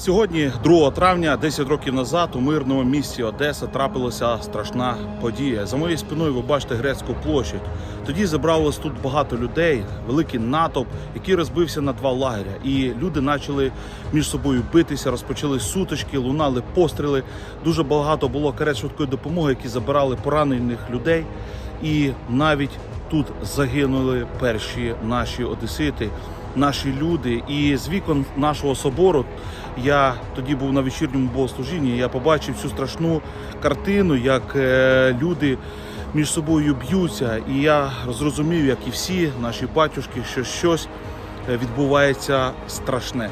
Сьогодні, 2 травня, 10 років назад, у мирному місті Одеса трапилася страшна подія. За моєю спиною ви бачите грецьку площадь. Тоді зібралось тут багато людей, великий натовп, який розбився на два лагеря. І люди почали між собою битися, розпочали сутички, лунали постріли. Дуже багато було карет швидкої допомоги, які забирали поранених людей. І навіть тут загинули перші наші одесити, наші люди. І з вікон нашого собору я тоді був на вечірньому богослужінні. Я побачив цю страшну картину, як е, люди між собою б'ються. І я зрозумів, як і всі наші батюшки, що щось е, відбувається страшне.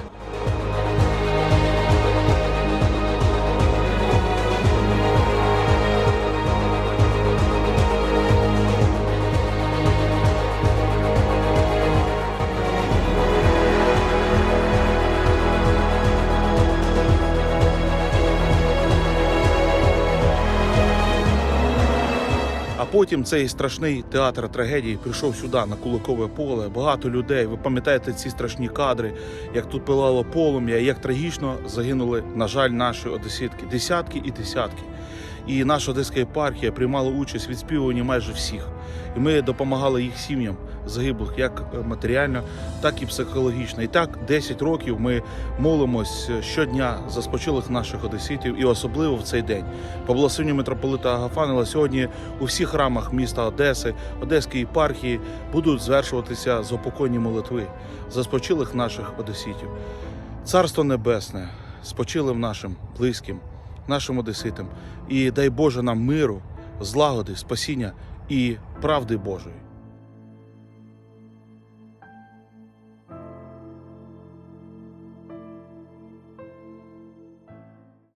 Потім цей страшний театр трагедії прийшов сюди на Куликове поле. Багато людей. Ви пам'ятаєте ці страшні кадри, як тут пилало полум'я, як трагічно загинули, на жаль, наші одеситки. Десятки і десятки. І наша одеська єпархія приймала участь в відспівуванні майже всіх. І ми допомагали їх сім'ям загиблих як матеріально, так і психологічно. І так 10 років ми молимось щодня за спочилих наших одеситів, і особливо в цей день. По благословенню митрополита Агафанила сьогодні у всіх храмах міста Одеси, Одеської єпархії будуть звершуватися заупокойні молитви за спочилих наших одеситів. Царство Небесне, спочилим нашим близьким, нашим одеситам. І дай Боже нам миру, злагоди, спасіння і правди Божої.